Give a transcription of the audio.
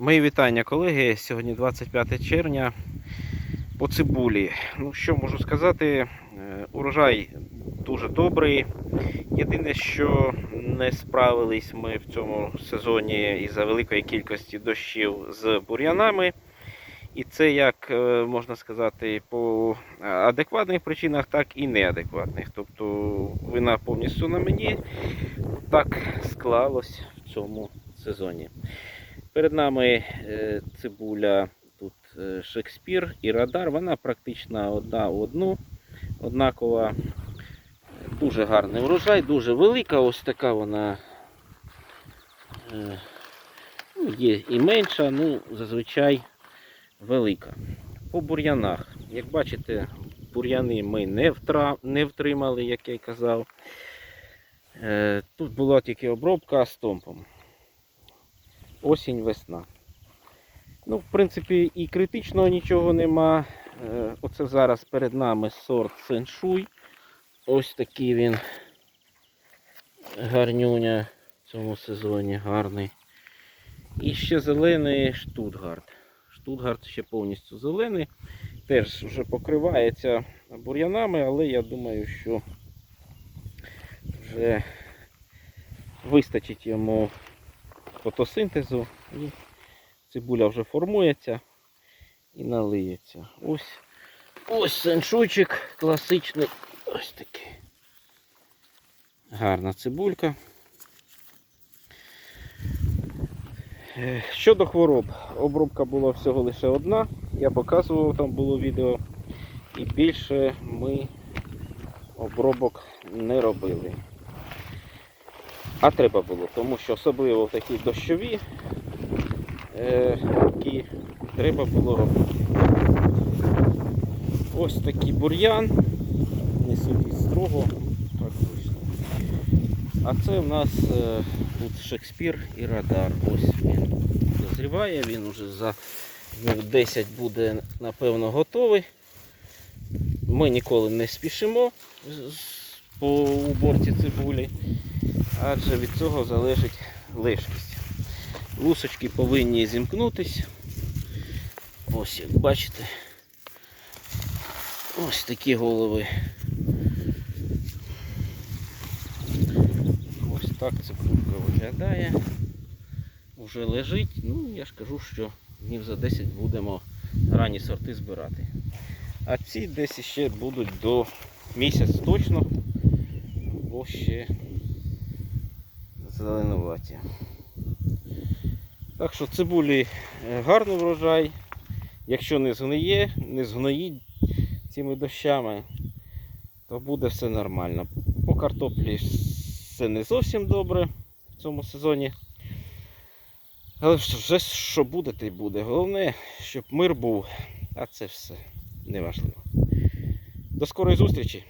Мої вітання, колеги. Сьогодні 25 червня по цибулі. Ну, що можу сказати, Е, урожай дуже добрий. Єдине, що не справились ми в цьому сезоні із-за великої кількості дощів з бур'янами. І це як е, можна сказати, по адекватних причинах, так і неадекватних. Тобто вина повністю на мені. Так склалось в цьому сезоні. Перед нами е, цибуля тут е, Шекспір і радар. Вона практично одна в одну, однакова. Дуже гарний врожай, дуже велика. Ось така вона е, ну, є і менша, ну зазвичай велика. По бур'янах. Як бачите, бур'яни ми не, не втримали, як я й казав. Тут була тільки обробка стомпом осінь, весна. Ну, в принципі, і критичного нічого нема. Е, Оце зараз перед нами сорт сеншуй. Ось такий він гарнюня в цьому сезоні гарний. І ще зелений штутгарт. Штутгарт ще повністю зелений. Теж вже покривається бур'янами, але я думаю, що вже вистачить йому фотосинтезу і цибуля вже формується і налиється. Ось ось сеншуйчик класичний. Ось такий. Гарна цибулька. Е, Щодо хвороб, обробка була всього лише одна. Я показував, там було відео. І більше ми обробок не робили. А треба було, тому що особливо в такі дощові е, треба було робити. Ось такий бур'ян. Несуть із строго. Вийшло. А це в нас е, тут Шекспір і радар. Ось він дозріває, він вже за днів 10 буде напевно готовий. Ми ніколи не спішимо по уборці цибулі адже від цього залежить лежкість. Лусочки повинні зімкнутись. Ось як бачите. Ось такі голови. Ось так цибулька виглядає. Уже лежить. Ну, я ж кажу, що днів за 10 будемо ранні сорти збирати. А ці десь ще будуть до місяць точно, бо ще зеленуваті. Так що цибулі е, гарний врожай. Якщо не згниє, не згноїть цими дощами, то буде все нормально. По картоплі все не зовсім добре в цьому сезоні. Але вже що буде, те й буде. Головне, щоб мир був, а це все неважливо. До скорої зустрічі!